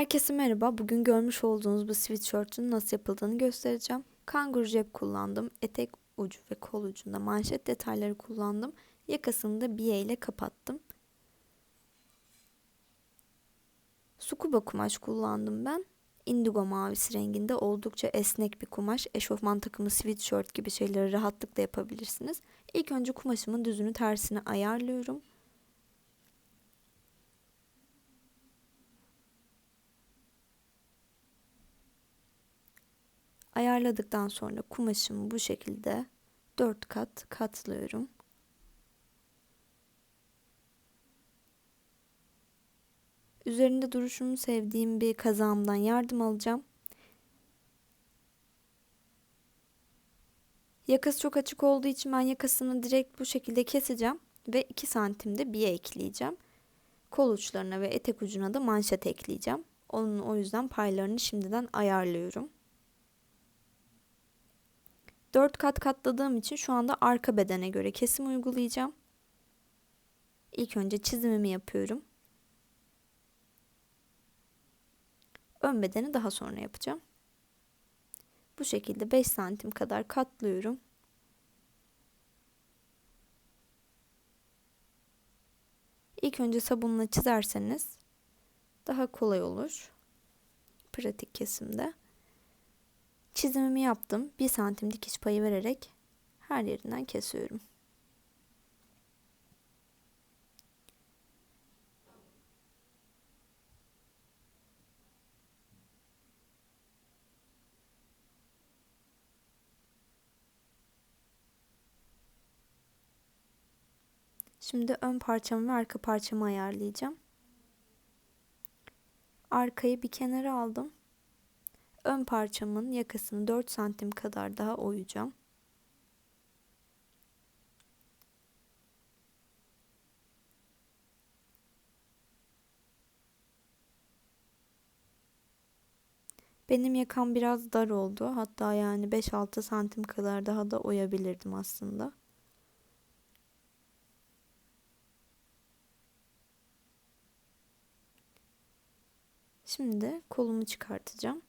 Herkese merhaba. Bugün görmüş olduğunuz bu sweatshirt'ün nasıl yapıldığını göstereceğim. Kanguru cep kullandım. Etek ucu ve kol ucunda manşet detayları kullandım. Yakasını da biye ile kapattım. Sukuba kumaş kullandım ben. Indigo mavisi renginde oldukça esnek bir kumaş. Eşofman takımı sweatshirt gibi şeyleri rahatlıkla yapabilirsiniz. İlk önce kumaşımın düzünü tersine ayarlıyorum. Ayarladıktan sonra kumaşımı bu şekilde 4 kat katlıyorum. Üzerinde duruşunu sevdiğim bir kazağımdan yardım alacağım. Yakası çok açık olduğu için ben yakasını direkt bu şekilde keseceğim ve 2 santimde biye ekleyeceğim. Kol uçlarına ve etek ucuna da manşet ekleyeceğim. Onun o yüzden paylarını şimdiden ayarlıyorum. 4 kat katladığım için şu anda arka bedene göre kesim uygulayacağım. İlk önce çizimimi yapıyorum. Ön bedeni daha sonra yapacağım. Bu şekilde 5 santim kadar katlıyorum. İlk önce sabunla çizerseniz daha kolay olur. Pratik kesimde. Çizimimi yaptım. 1 santim dikiş payı vererek her yerinden kesiyorum. Şimdi ön parçamı ve arka parçamı ayarlayacağım. Arkayı bir kenara aldım. Ön parçamın yakasını 4 santim kadar daha oyacağım. Benim yakam biraz dar oldu. Hatta yani 5-6 santim kadar daha da oyabilirdim aslında. Şimdi kolumu çıkartacağım.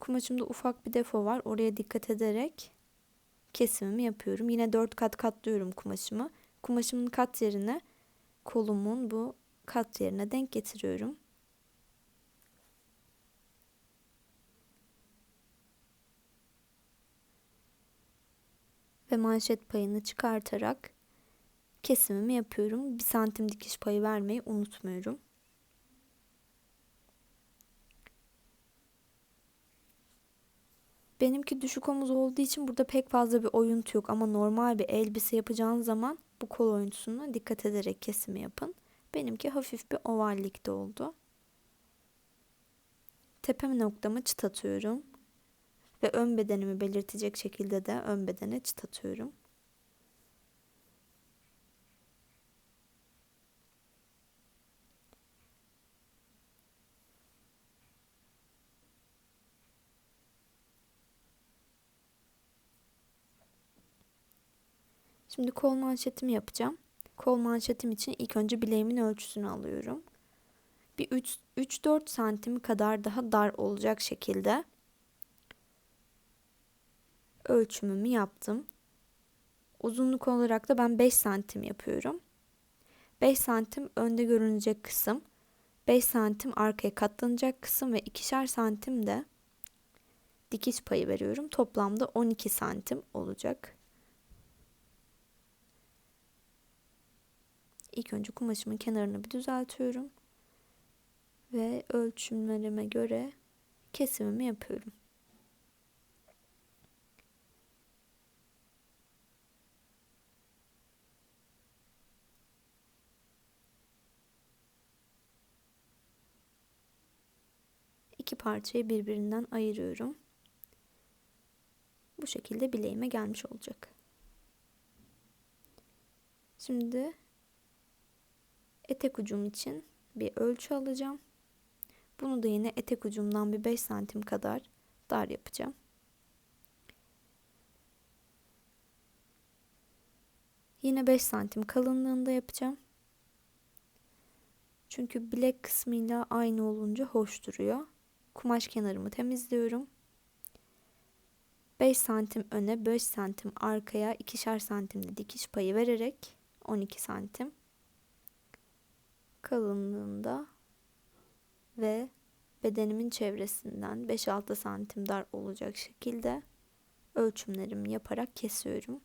Kumaşımda ufak bir defo var. Oraya dikkat ederek kesimimi yapıyorum. Yine 4 kat katlıyorum kumaşımı. Kumaşımın kat yerine kolumun bu kat yerine denk getiriyorum. Ve manşet payını çıkartarak kesimimi yapıyorum. Bir santim dikiş payı vermeyi unutmuyorum. Benimki düşük omuz olduğu için burada pek fazla bir oyuntu yok ama normal bir elbise yapacağınız zaman bu kol oyuntusuna dikkat ederek kesimi yapın. Benimki hafif bir ovallikte oldu. Tepe noktamı çıt atıyorum. Ve ön bedenimi belirtecek şekilde de ön bedene çıt atıyorum. Şimdi kol manşetimi yapacağım. Kol manşetim için ilk önce bileğimin ölçüsünü alıyorum. Bir 3-4 santim kadar daha dar olacak şekilde ölçümümü yaptım. Uzunluk olarak da ben 5 santim yapıyorum. 5 santim önde görünecek kısım, 5 santim arkaya katlanacak kısım ve 2'şer santim de dikiş payı veriyorum. Toplamda 12 santim olacak. İlk önce kumaşımın kenarını bir düzeltiyorum. Ve ölçümlerime göre kesimimi yapıyorum. İki parçayı birbirinden ayırıyorum. Bu şekilde bileğime gelmiş olacak. Şimdi etek ucum için bir ölçü alacağım. Bunu da yine etek ucumdan bir 5 santim kadar dar yapacağım. Yine 5 santim kalınlığında yapacağım. Çünkü bilek kısmıyla aynı olunca hoş duruyor. Kumaş kenarımı temizliyorum. 5 santim öne 5 santim arkaya ikişer santimde dikiş payı vererek 12 santim kalınlığında ve bedenimin çevresinden 5-6 santim dar olacak şekilde ölçümlerimi yaparak kesiyorum.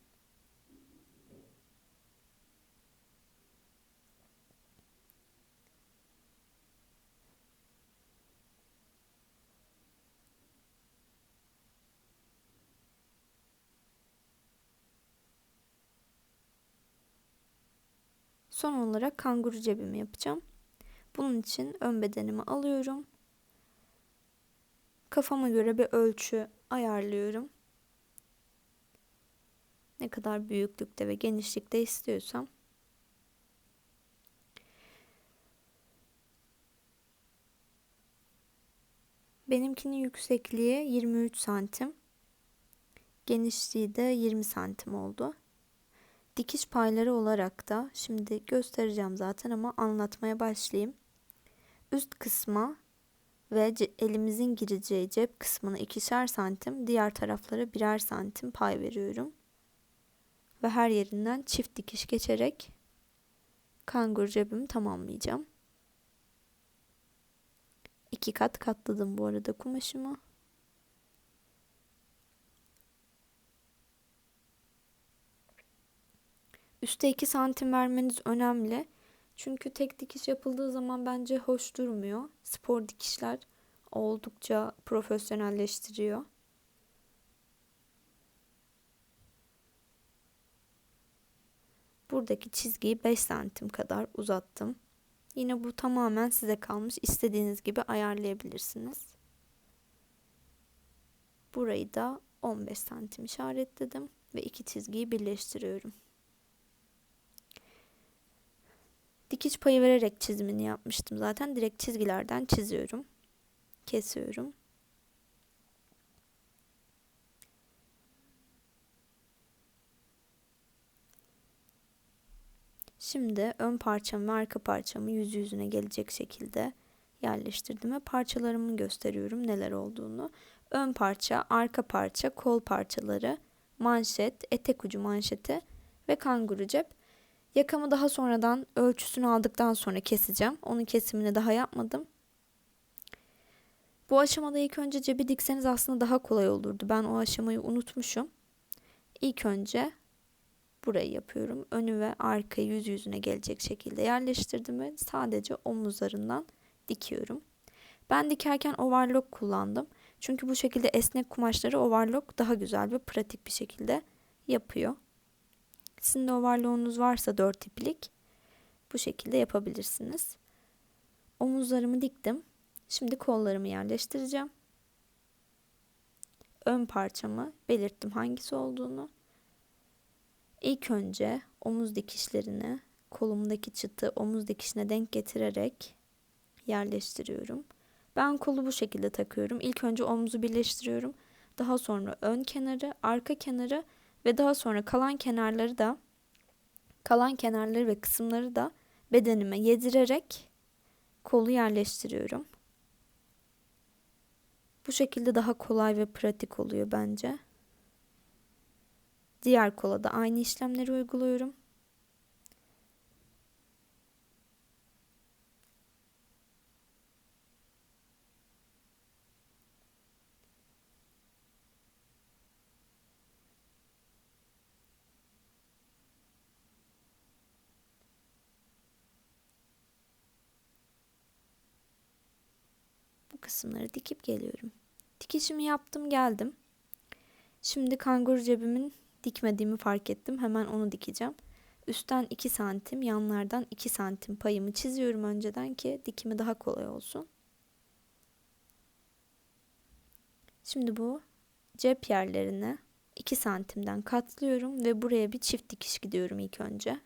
Son olarak kanguru cebimi yapacağım. Bunun için ön bedenimi alıyorum. Kafama göre bir ölçü ayarlıyorum. Ne kadar büyüklükte ve genişlikte istiyorsam. Benimkinin yüksekliği 23 santim. Genişliği de 20 santim oldu. Dikiş payları olarak da şimdi göstereceğim zaten ama anlatmaya başlayayım. Üst kısma ve elimizin gireceği cep kısmına ikişer santim, diğer taraflara birer santim pay veriyorum. Ve her yerinden çift dikiş geçerek kangur cebimi tamamlayacağım. İki kat katladım bu arada kumaşımı. Üste 2 santim vermeniz önemli. Çünkü tek dikiş yapıldığı zaman bence hoş durmuyor. Spor dikişler oldukça profesyonelleştiriyor. Buradaki çizgiyi 5 santim kadar uzattım. Yine bu tamamen size kalmış. İstediğiniz gibi ayarlayabilirsiniz. Burayı da 15 santim işaretledim ve iki çizgiyi birleştiriyorum. Dikiş payı vererek çizimini yapmıştım zaten. Direkt çizgilerden çiziyorum. Kesiyorum. Şimdi ön parçamı ve arka parçamı yüz yüzüne gelecek şekilde yerleştirdim ve parçalarımı gösteriyorum neler olduğunu. Ön parça, arka parça, kol parçaları, manşet, etek ucu manşeti ve kanguru cep. Yakamı daha sonradan ölçüsünü aldıktan sonra keseceğim. Onun kesimini daha yapmadım. Bu aşamada ilk önce cebi dikseniz aslında daha kolay olurdu. Ben o aşamayı unutmuşum. İlk önce burayı yapıyorum. Önü ve arkayı yüz yüzüne gelecek şekilde yerleştirdim ve sadece omuzlarından dikiyorum. Ben dikerken overlock kullandım. Çünkü bu şekilde esnek kumaşları overlock daha güzel ve pratik bir şekilde yapıyor. Sizin de overlock'unuz varsa 4 iplik bu şekilde yapabilirsiniz. Omuzlarımı diktim. Şimdi kollarımı yerleştireceğim. Ön parçamı belirttim hangisi olduğunu. İlk önce omuz dikişlerini kolumdaki çıtı omuz dikişine denk getirerek yerleştiriyorum. Ben kolu bu şekilde takıyorum. İlk önce omuzu birleştiriyorum. Daha sonra ön kenarı, arka kenarı ve daha sonra kalan kenarları da kalan kenarları ve kısımları da bedenime yedirerek kolu yerleştiriyorum. Bu şekilde daha kolay ve pratik oluyor bence. Diğer kola da aynı işlemleri uyguluyorum. Kısımları dikip geliyorum. Dikişimi yaptım geldim. Şimdi kanguru cebimin dikmediğimi fark ettim. Hemen onu dikeceğim. Üstten 2 santim, yanlardan 2 santim payımı çiziyorum önceden ki dikimi daha kolay olsun. Şimdi bu cep yerlerine 2 santimden katlıyorum ve buraya bir çift dikiş gidiyorum ilk önce.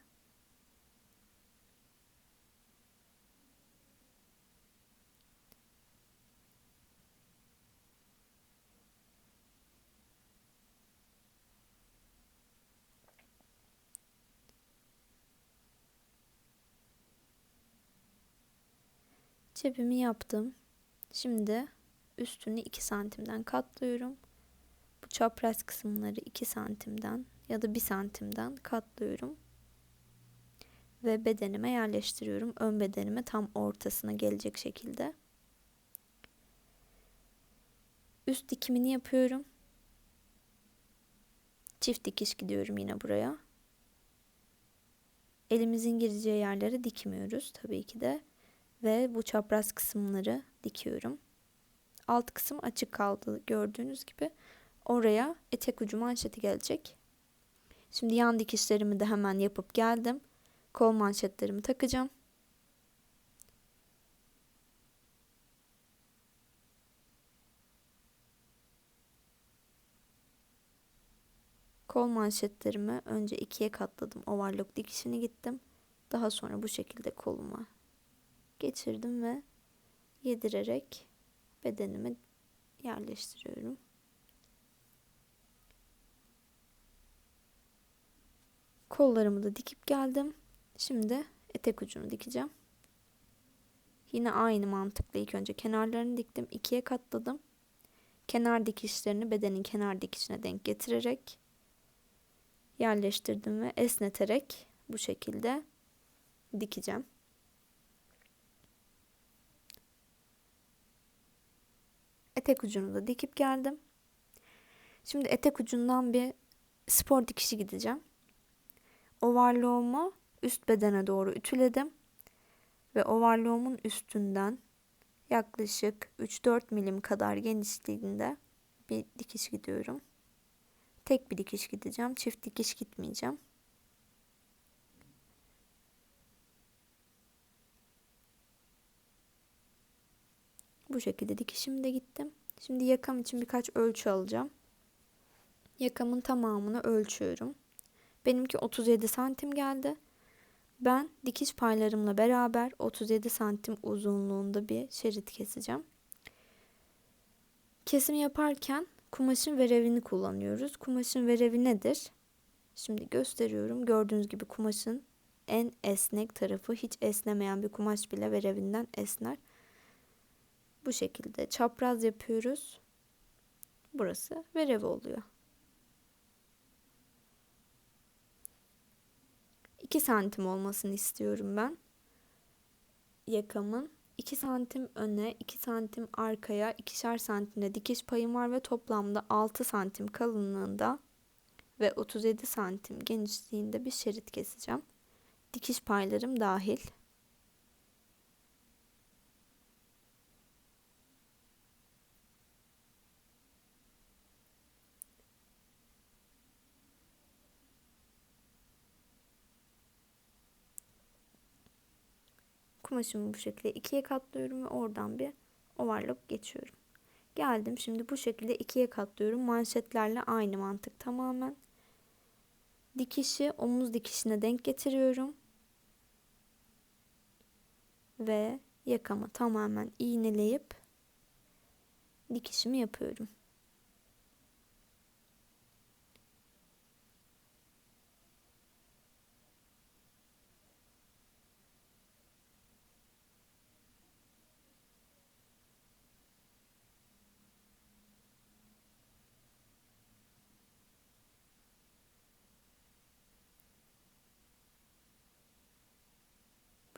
Cebimi yaptım. Şimdi üstünü 2 santimden katlıyorum. Bu çapraz kısımları 2 santimden ya da 1 santimden katlıyorum. Ve bedenime yerleştiriyorum. Ön bedenime tam ortasına gelecek şekilde. Üst dikimini yapıyorum. Çift dikiş gidiyorum yine buraya. Elimizin gireceği yerlere dikmiyoruz tabii ki de. Ve bu çapraz kısımları dikiyorum. Alt kısım açık kaldı gördüğünüz gibi. Oraya etek ucu manşeti gelecek. Şimdi yan dikişlerimi de hemen yapıp geldim. Kol manşetlerimi takacağım. Kol manşetlerimi önce ikiye katladım. Overlock dikişini gittim. Daha sonra bu şekilde koluma geçirdim ve yedirerek bedenimi yerleştiriyorum. Kollarımı da dikip geldim. Şimdi etek ucunu dikeceğim. Yine aynı mantıkla ilk önce kenarlarını diktim. ikiye katladım. Kenar dikişlerini bedenin kenar dikişine denk getirerek yerleştirdim ve esneterek bu şekilde dikeceğim. Etek ucunu da dikip geldim. Şimdi etek ucundan bir spor dikişi gideceğim. Overlock'umu üst bedene doğru ütüledim. Ve overlock'umun üstünden yaklaşık 3-4 milim kadar genişliğinde bir dikiş gidiyorum. Tek bir dikiş gideceğim. Çift dikiş gitmeyeceğim. Bu şekilde dikişimi de gittim. Şimdi yakam için birkaç ölçü alacağım. Yakamın tamamını ölçüyorum. Benimki 37 santim geldi. Ben dikiş paylarımla beraber 37 santim uzunluğunda bir şerit keseceğim. Kesim yaparken kumaşın verevini kullanıyoruz. Kumaşın verevi nedir? Şimdi gösteriyorum. Gördüğünüz gibi kumaşın en esnek tarafı hiç esnemeyen bir kumaş bile verevinden esner. Bu şekilde çapraz yapıyoruz. Burası verev oluyor. 2 santim olmasını istiyorum ben. Yakamın 2 santim öne, 2 santim arkaya, 2'şer santimde dikiş payım var ve toplamda 6 santim kalınlığında ve 37 santim genişliğinde bir şerit keseceğim. Dikiş paylarım dahil. Kumaşımı bu şekilde ikiye katlıyorum ve oradan bir overlock geçiyorum. Geldim şimdi bu şekilde ikiye katlıyorum. Manşetlerle aynı mantık tamamen. Dikişi omuz dikişine denk getiriyorum. Ve yakamı tamamen iğneleyip dikişimi yapıyorum.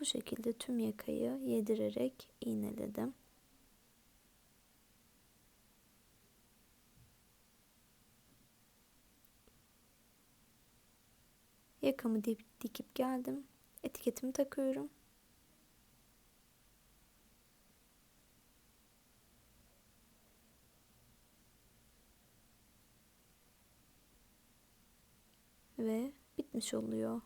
Bu şekilde tüm yakayı yedirerek iğneledim. Yakamı dip, dikip geldim. Etiketimi takıyorum. Ve bitmiş oluyor.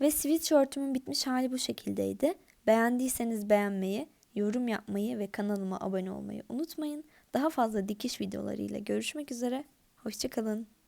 Ve sweatshirtümün bitmiş hali bu şekildeydi. Beğendiyseniz beğenmeyi, yorum yapmayı ve kanalıma abone olmayı unutmayın. Daha fazla dikiş videolarıyla görüşmek üzere. Hoşçakalın.